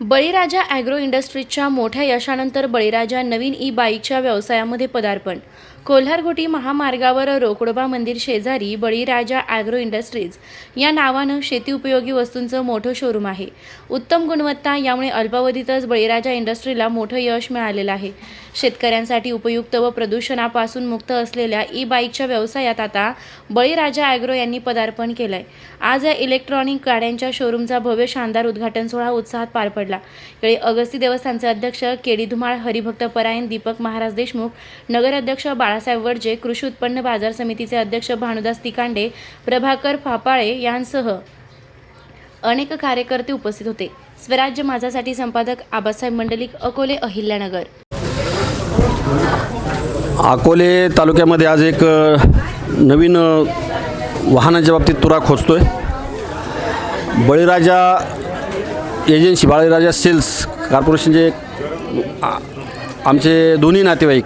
बळीराजा agro इंडस्ट्रीजच्या मोठ्या यशानंतर बळीराजा नवीन ई बाईकच्या व्यवसायामध्ये पदार्पण. कोल्हारगोटी महामार्गावर रोकडोबा मंदिर शेजारी बळीराजा ॲग्रो इंडस्ट्रीज या नावानं शेती उपयोगी वस्तूंचं मोठं शोरूम आहे. उत्तम गुणवत्ता यामुळे अल्पावधीतच बळीराजा इंडस्ट्रीला मोठं यश मिळालेलं आहे. शेतकऱ्यांसाठी उपयुक्त व प्रदूषणापासून मुक्त असलेल्या ई बाईकच्या व्यवसायात आता बळीराजा ॲग्रो यांनी पदार्पण केलं आहे आज या इलेक्ट्रॉनिक गाड्यांच्या शोरूमचा भव्य शानदार उद्घाटन सोहळा उत्साहात पार पडला. यावेळी अगस्ती देवस्थानचे अध्यक्ष केडी धुमाळ हरिभक्त परायण दीपक महाराज देशमुख नगराध्यक्ष बाळासाहेब वडजे कृषी उत्पन्न बाजार समितीचे अध्यक्ष भानुदास तिकांडे प्रभाकर फापाळे यांसह अनेक कार्यकर्ते उपस्थित होते. स्वराज्य माझासाठी संपादक आबासाहेब मंडलिक अकोले अहिल्यानगर. अकोले तालुक्यामध्ये आज एक नवीन अ, वाहनाच्या बाबतीत तुरा खोचतोय. बळीराजा एजन्सी बळीराजा सेल्स कॉर्पोरेशनचे आमचे दोन्ही नातेवाईक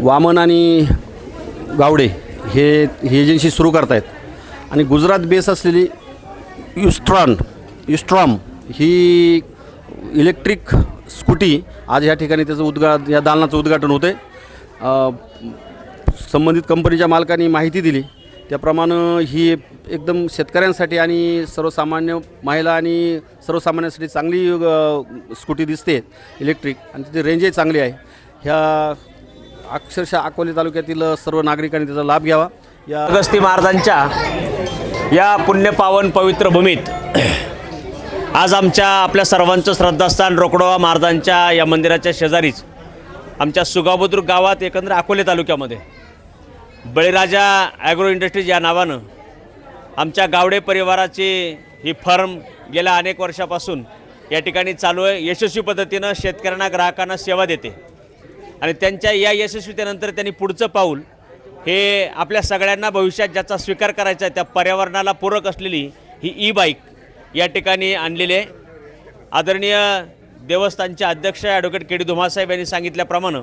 वामन आणि गावडे हे ही एजन्सी सुरू करतायत. आणि गुजरात बेस असलेली युस्ट्रॉन युस्ट्रॉम ही इलेक्ट्रिक स्कूटी आज या ठिकाणी त्याचं उद्घा या दालनाचं उद्घाटन होते आहे संबंधित कंपनीच्या मालकांनी माहिती दिली. त्याप्रमाणे ही एकदम शेतकऱ्यांसाठी आणि सर्वसामान्य महिला आणि सर्वसामान्यांसाठी चांगली स्कूटी दिसते इलेक्ट्रिक. आणि त्याची रेंजही चांगली आहे. ह्या अक्षरशः अकोले तालुक्यातील सर्व नागरिकांनी त्याचा लाभ घ्यावा. या अगस्ती महाराजांच्या या पुण्यपावन पवित्र भूमीत आज आमच्या आपल्या सर्वांचं श्रद्धास्थान रोकडोवा महाराजांच्या या मंदिराच्या शेजारीच आमच्या सुगाबुद्रुक गावात एकंदर अकोले तालुक्यामध्ये बळीराजा ॲग्रो इंडस्ट्रीज या नावानं आमच्या गावडे परिवाराची ही फर्म गेल्या अनेक वर्षापासून या ठिकाणी चालू आहे. यशस्वी पद्धतीनं शेतकऱ्यांना ग्राहकांना सेवा देते. आणि त्यांच्या या यशस्वीतेनंतर त्यांनी पुढचं पाऊल हे आपल्या सगळ्यांना भविष्यात ज्याचा स्वीकार करायचा आहे त्या पर्यावरणाला पूरक असलेली ही ई बाईक या ठिकाणी आणलेली आहे. आदरणीय देवस्थानचे अध्यक्ष ॲडव्होकेट के डी धुमासाहेब यांनी सांगितल्याप्रमाणे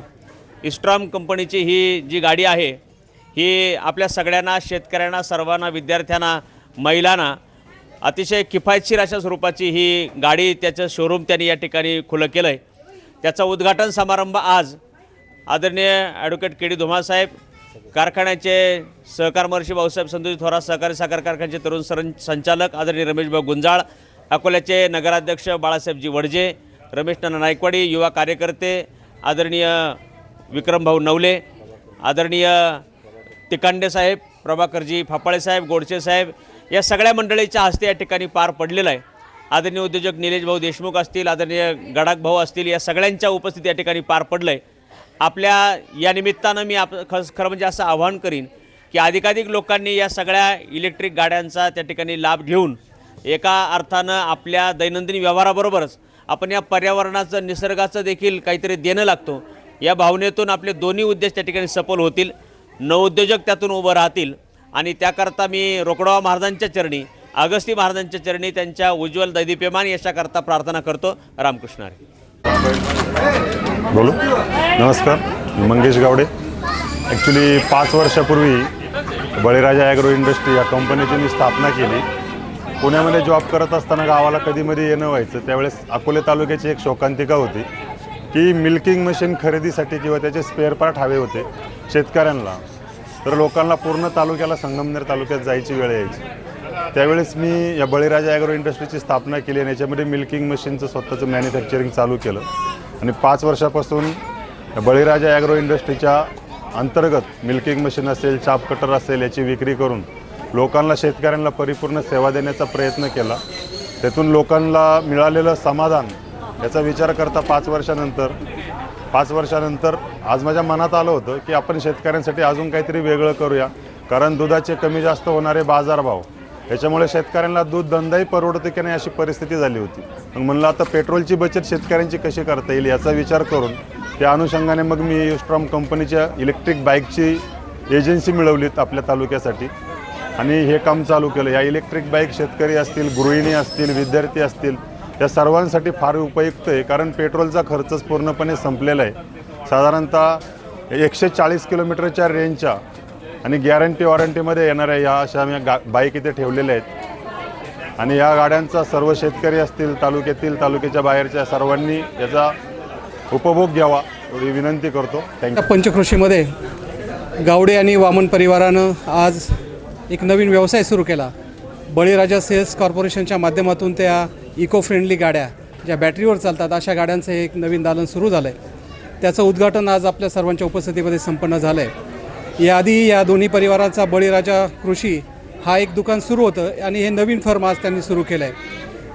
इस्ट्रॉम कंपनीची ही जी गाडी आहे ही आपल्या सगळ्यांना शेतकऱ्यांना सर्वांना विद्यार्थ्यांना महिलांना अतिशय किफायतशीर अशा स्वरूपाची ही गाडी त्याचं शोरूम त्यांनी या ठिकाणी खुलं केलं आहे त्याचा उद्घाटन समारंभ आज आदरणीय ॲडव्होकेट के डी धुमासाहेब कारखान्याचे सहकार महर्षी भाऊसाहेब संतोषी थोरात सहकारी साखर कारखान्याचे तरुण सर संचालक आदरणीय रमेशभाऊ गुंजाळ अकोल्याचे नगराध्यक्ष बाळासाहेबजी वडजे रमेश नाना नायकवाडी युवा कार्यकर्ते आदरणीय विक्रमभाऊ नवले आदरणीय तिकांडे साहेब प्रभाकरजी फापाळे साहेब गोडसे साहेब या सगळ्या मंडळीच्या हस्ते या ठिकाणी पार पडलेलं आहे. आदरणीय उद्योजक निलेश भाऊ देशमुख असतील आदरणीय गडाख भाऊ असतील या सगळ्यांच्या उपस्थिती या ठिकाणी पार पडलं आहे आपल्या या निमित्तानं मी आप खरं खरं म्हणजे असं आवाहन करीन की अधिकाधिक लोकांनी या सगळ्या इलेक्ट्रिक गाड्यांचा त्या ठिकाणी लाभ घेऊन एका अर्थानं आपल्या दैनंदिन व्यवहाराबरोबरच आपण या पर्यावरणाचं निसर्गाचं देखील काहीतरी देणं लागतो. या भावनेतून आपले दोन्ही उद्देश त्या ठिकाणी सफल होतील. नवउद्योजक त्यातून उभं राहतील. आणि त्याकरता मी रोकडोबा महाराजांच्या चरणी अगस्ती महाराजांच्या चरणी त्यांच्या उज्ज्वल दैदीप्यमान यशाकरता प्रार्थना करतो. रामकृष्णारे बोलू? नमस्कार मंगेश गावडे. ॲक्च्युली पाच वर्षापूर्वी बळीराजा ॲग्रो इंडस्ट्री या कंपनीची मी स्थापना केली. पुण्यामध्ये जॉब करत असताना गावाला कधीमध्ये येणं व्हायचं त्यावेळेस अकोले तालुक्याची एक शोकांतिका होती की मिल्किंग मशीन खरेदीसाठी किंवा त्याचे स्पेअर पार्ट हवे होते शेतकऱ्यांना. तर लोकांना पूर्ण तालुक्याला संगमनेर तालुक्यात जायची वेळ यायची. त्यावेळेस मी या बळीराजा ॲग्रो इंडस्ट्रीची स्थापना केली आणि याच्यामध्ये मिल्किंग मशीनचं स्वतःचं मॅन्युफॅक्चरिंग चालू केलं. आणि पाच वर्षापासून बळीराजा ॲग्रो इंडस्ट्रीच्या अंतर्गत मिल्किंग मशीन असेल चाप कटर असेल याची विक्री करून लोकांना शेतकऱ्यांना परिपूर्ण सेवा देण्याचा प्रयत्न केला. त्यातून लोकांना मिळालेलं समाधान याचा विचार करता पाच वर्षानंतर पाच वर्षानंतर आज माझ्या मनात आलं होतं की आपण शेतकऱ्यांसाठी अजून काहीतरी वेगळं करूया. कारण दुधाचे कमी जास्त होणारे बाजारभाव याच्यामुळे शेतकऱ्यांना दूध धंदाही परवडते की नाही अशी परिस्थिती झाली होती. मग म्हणलं आता पेट्रोलची बचत शेतकऱ्यांची कशी करता येईल याचा विचार करून त्या अनुषंगाने मग मी युस्ट्रॉम कंपनीच्या इलेक्ट्रिक बाईकची एजन्सी मिळवलीत आपल्या तालुक्यासाठी. आणि हे काम चालू केलं. या इलेक्ट्रिक बाईक शेतकरी असतील गृहिणी असतील विद्यार्थी असतील त्या सर्वांसाठी फार उपयुक्त आहे. कारण पेट्रोलचा खर्चच पूर्णपणे संपलेला आहे. साधारणतः एकशे चाळीस किलोमीटरच्या रेंजच्या आणि गॅरंटी वॉरंटीमध्ये येणाऱ्या या अशा आम्ही गा बाईक इथे ठेवलेल्या आहेत. आणि या गाड्यांचा सर्व शेतकरी असतील तालुक्यातील तालुक्याच्या बाहेरच्या सर्वांनी याचा उपभोग घ्यावा एवढी विनंती करतो. थँक्यू पंचकृषीमध्ये गावडे आणि वामन परिवारानं आज एक नवीन व्यवसाय सुरू केला. बळीराजा सेल्स कॉर्पोरेशनच्या माध्यमातून त्या इको फ्रेंडली गाड्या ज्या बॅटरीवर चालतात अशा गाड्यांचं हे एक नवीन दालन सुरू झालं आहे त्याचं उद्घाटन आज आपल्या सर्वांच्या उपस्थितीमध्ये संपन्न झालं आहे याआधी या दोन्ही परिवाराचा बळीराजा कृषी हा एक दुकान सुरू होतं आणि हे नवीन फर्म आज त्यांनी सुरू केलं आहे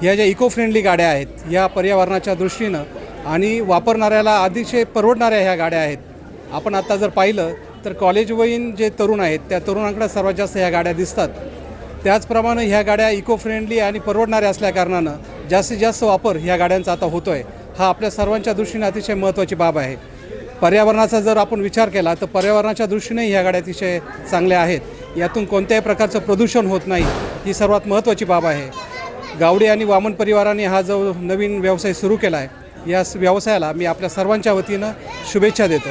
ह्या ज्या इको फ्रेंडली गाड्या आहेत या पर्यावरणाच्या दृष्टीनं आणि वापरणाऱ्याला अतिशय परवडणाऱ्या ह्या गाड्या आहेत. आपण आता जर पाहिलं तर कॉलेजवयीन जे तरुण आहेत त्या तरुणांकडे सर्वात जास्त ह्या गाड्या दिसतात. त्याचप्रमाणे ह्या गाड्या इको फ्रेंडली आणि परवडणाऱ्या असल्याकारणानं जास्तीत जास्त वापर ह्या गाड्यांचा आता होतो आहे हा आपल्या सर्वांच्या दृष्टीने अतिशय महत्त्वाची बाब आहे. पर्यावरणाचा जर आपण विचार केला तर पर्यावरणाच्या दृष्टीने ह्या गाड्या अतिशय चांगल्या आहेत. यातून कोणत्याही प्रकारचं प्रदूषण होत नाही ही सर्वात महत्त्वाची बाब आहे. गावडे आणि वामन परिवाराने हा जो नवीन व्यवसाय सुरू केला आहे या व्यवसायाला मी आपल्या सर्वांच्या वतीनं शुभेच्छा देतो.